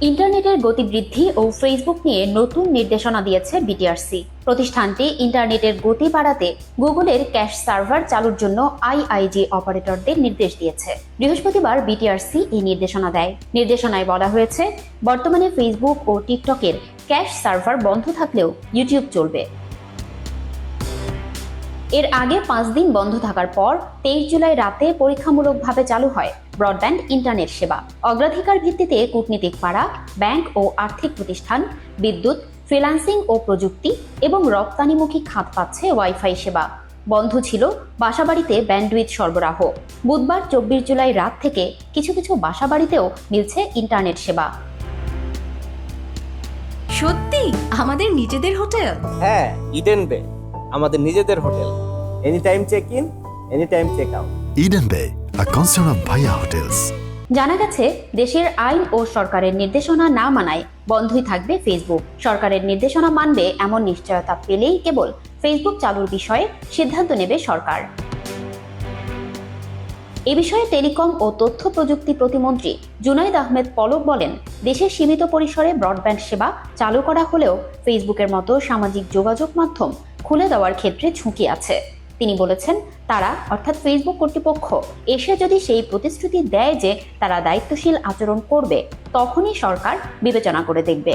ইন্টারনেটের গতি বৃদ্ধি ও ফেসবুক নিয়ে নতুন নির্দেশনা দিয়েছে বিটিআরসি। প্রতিষ্ঠানটি ইন্টারনেটের গতি বাড়াতে গুগলের ক্যাশ সার্ভার চালুর জন্য আইআইজি অপারেটরদের নির্দেশ দিয়েছে। বৃহস্পতিবার বিটিআরসি এই নির্দেশনা দেয়। নির্দেশনায় বলা হয়েছে, বর্তমানে ফেসবুক ও টিকটকের ক্যাশ সার্ভার বন্ধ থাকলেও ইউটিউব চলবে। এর আগে পাঁচ দিন বন্ধ থাকার পর তেইশ জুলাই রাতে পরীক্ষামূলকভাবে চালু হয় ব্রডব্যান্ড ইন্টারনেট সেবা। অগ্রাধিকার ভিত্তিতে কূটনীতিক পাড়া ব্যাংক ও আর্থিক প্রতিষ্ঠান বিদ্যুৎ ফ্রিল্যান্সিং ও প্রযুক্তি এবং রপ্তানিমুখী খাত পাচ্ছে ওয়াইফাই সেবা। বন্ধ ছিল বাসাবাড়িতে ব্যান্ডউইথ সরবরাহ। বুধবার চব্বিশ জুলাই রাত থেকে কিছু কিছু বাসাবাড়িতেও মিলছে ইন্টারনেট সেবা। সত্যি? আমাদের নিজেদের হোটেল? হ্যাঁ ইডেন বে আমাদের নিজেদের hotel. Any time check in any time check out Eden Bay, a concern of Bhaya Hotels. জানা গেছে দেশের আইন ও সরকারের নির্দেশনা না মানায় বন্ধই থাকবে ফেসবুক সরকারের নির্দেশনা মানবে এমন নিশ্চয়তা পেলেই কেবল ফেসবুক চালুর বিষয়ে সিদ্ধান্ত নেবে সরকার। এ বিষয়ে টেলিকম ও তথ্য প্রযুক্তি প্রতিমন্ত্রী জুনাইদ আহমেদ পলক বলেন দেশের সীমিত পরিসরে ব্রডব্যান্ড সেবা চালু করা হলেও ফেসবুকের মতো সামাজিক যোগাযোগ মাধ্যম খুলে দেওয়ার ক্ষেত্রে ঝুঁকি আছে। তিনি বলেছেন, তারা, অর্থাৎ ফেসবুক কর্তৃপক্ষ, এসে যদি সেই প্রতিশ্রুতি দেয় যে তারা দায়িত্বশীল আচরণ করবে, তখনই সরকার বিবেচনা করে দেখবে।